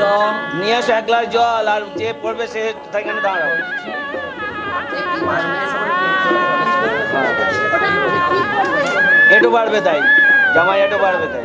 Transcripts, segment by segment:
তো নিয়ে আসো এক গ্লাস জল, আর যে পড়বে সে সেখানে দাঁড়াও একটু বাড়বে তাই, জামাই একটু বাড়বে তাই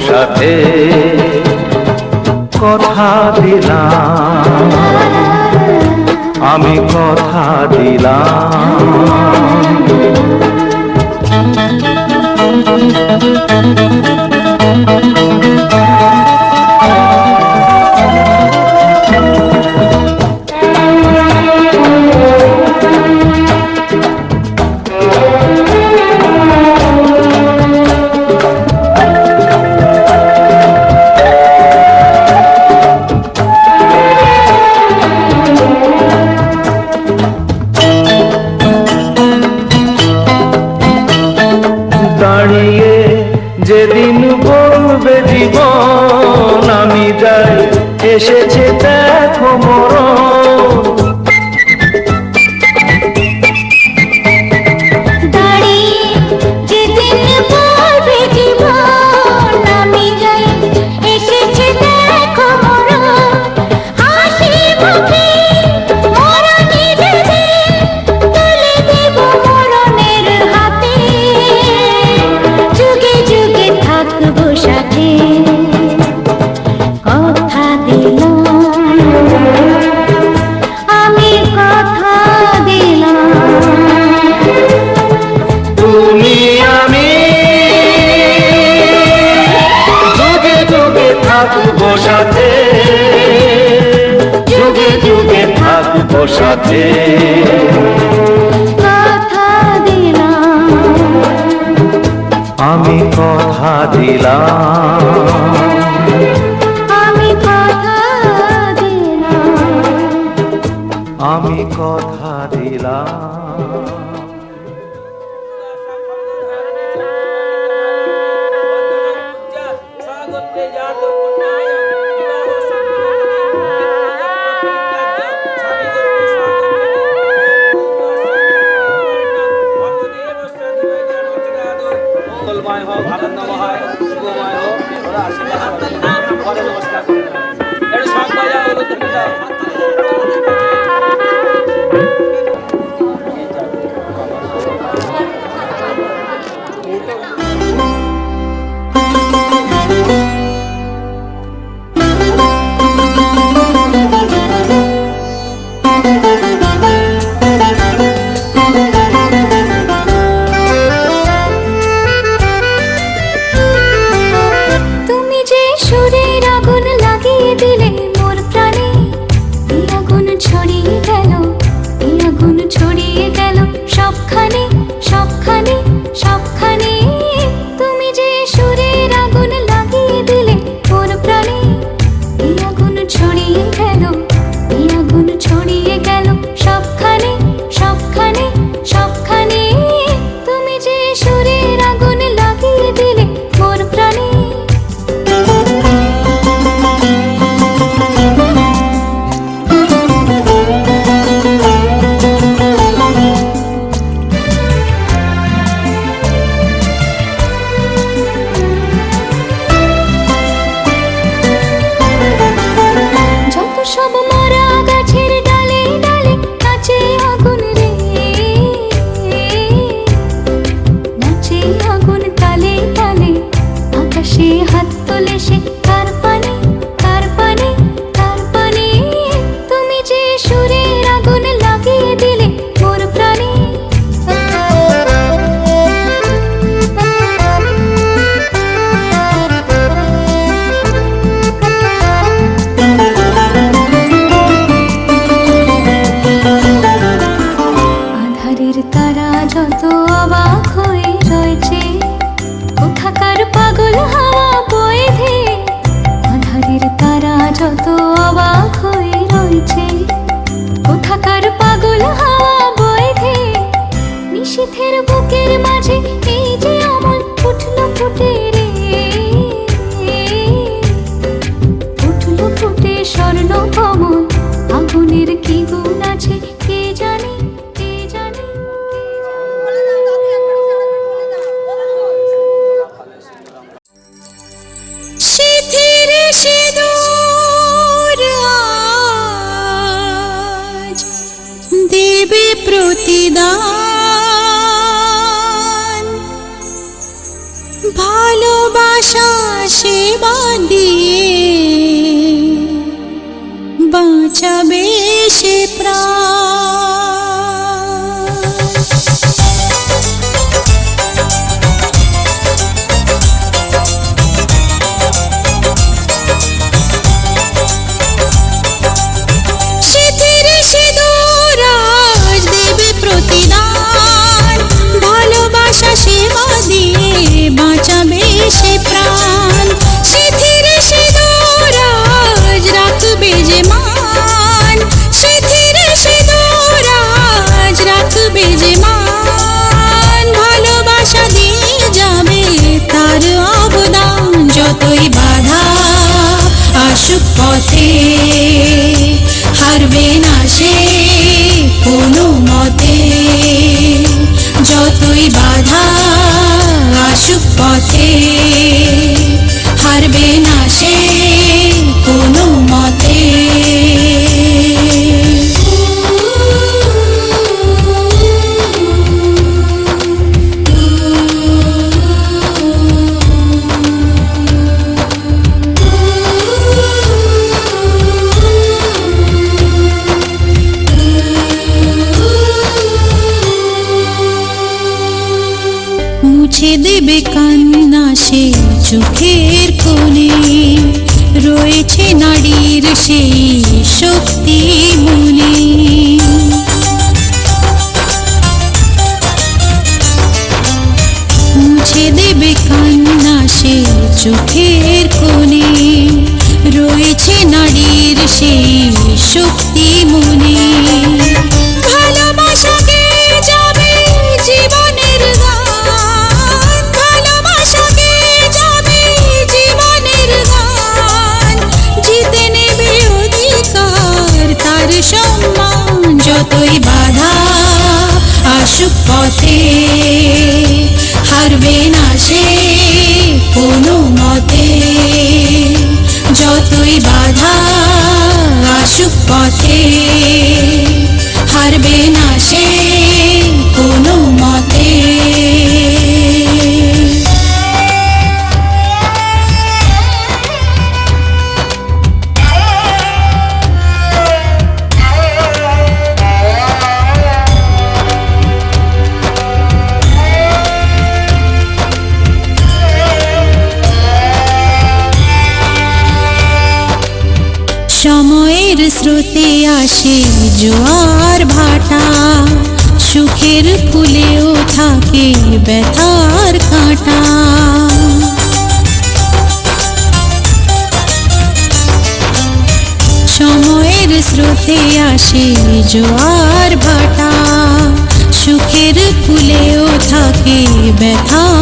সাথে কথা দিলাম। আমি কথা দিলাম। আমি কথা দিলাম। আমি কথা দিলাম। আমি কথা দিলাম। স্বর্ণ কমল আগুনের কি গুণ আছে কে জানে, কে জানি দেবে প্রতিদান। ভালোবাসা সেবা দিয়ে shape দেবে কান্না সে চোখের কোণে। রয়েছে নারীর সেই শক্তি মনে। মুছে দেবে কান্না সে চোখের কোণে। রয়েছে নারীর সেই শক্তি মনে। ব্যথার কাঁটা। সময়ের স্রোতে আসে জোয়ার ভাটা। সুখের ফুলেও থাকে ব্যথার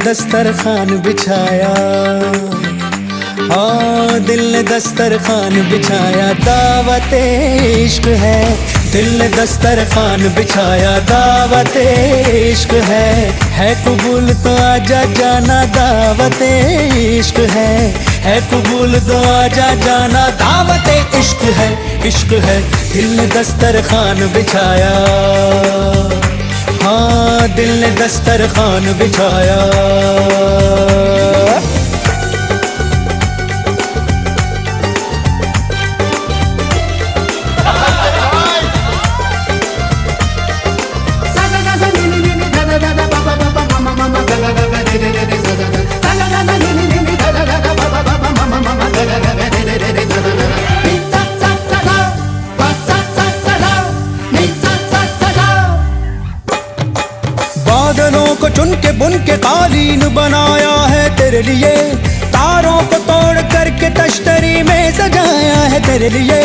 दस्तरखान बिछाया। हाँ दिल ने दस्तरखान बिछाया। दावत इश्क है, दिल ने दस्तरखान बिछाया। दावत इश्क है है कबूल तो आजा जाना। दावत इश्क है है कबूल तो आजा जाना। दावत इश्क है इश्क है, दिल ने दस्तरखान बिछाया। दिल ने दस्तर खान बिछाया। कालीन बनाया है तेरे लिए। तारों को तोड़ करके तश्तरी में सजाया है तेरे लिए।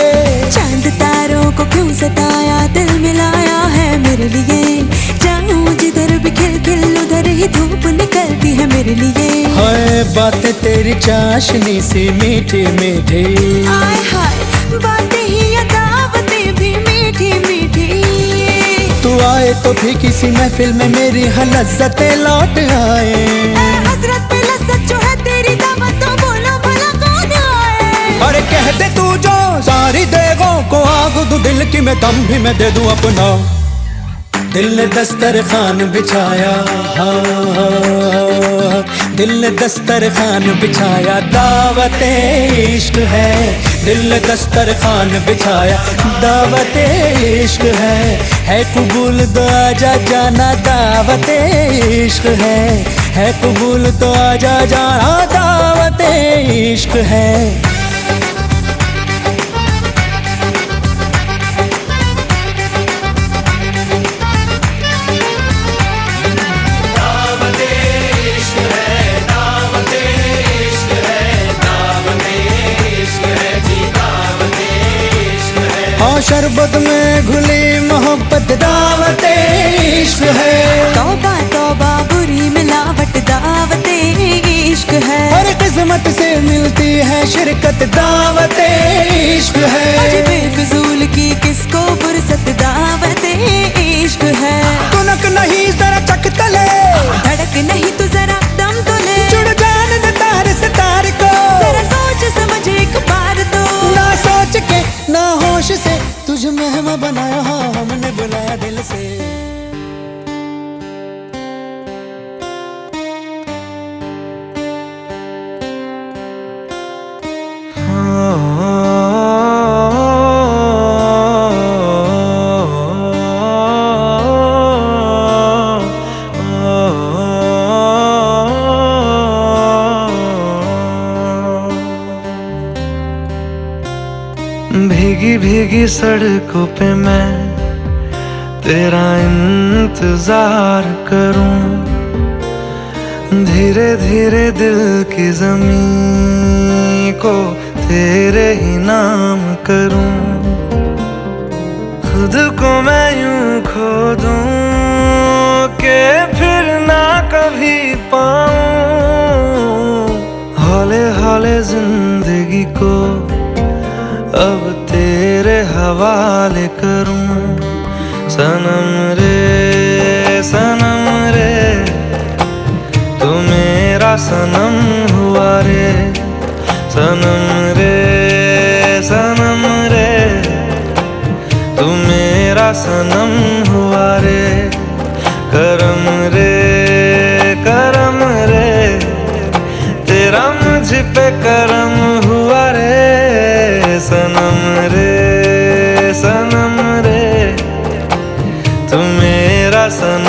चाँद तारों को क्यों सताया? दिल मिलाया है मेरे लिए। जाऊँ जिधर भी खिल खिल उधर ही धूप निकलती है मेरे लिए। हाय बातें तेरी चाशनी से मीठे मीठे आय हाय बातें आए तो भी किसी महफिल में मेरी हलजतें लौट आए। हज़रत पे लज्जत जो है तेरी दावत तो बोलो भला कौन आए? अरे कह दे तू जो सारी देगों को आग दू दिल की मैं दम भी मैं दे दूँ अपना। दिल ने दस्तर खान बिछाया हाँ, दिल ने दस्तर खान बिछाया दावत इश्क है। दिल दस्तर खान बिछाया। दावत इश्क है है कबूल तो आजा जाना दावत इश्क है है कबूल तो आजा जाना दावत इश्क है। शरबत में घुली मोहब्बत दावत इश्क है। तौबा तौबा बुरी मिलावट दावत इश्क है। हर किस्मत से मिलती है शिरकत दावत इश्क है। भीगी सड़कों पे मैं तेरा इंतज़ार करूँ। धीरे धीरे दिल की ज़मीन को तेरे ही नाम करूँ। खुद को मैं यूँ खो दूँ के फिर ना कभी पाऊँ। हौले हौले ज़िंदगी को अब हवाले करूँ। सनम रे सनम रे, तू मेरा सनम हुआ रे। सनम रे सनम रे, तू मेरा सनम हुआ रे। करम रे करम रे, तेरा मुझ पे करम glass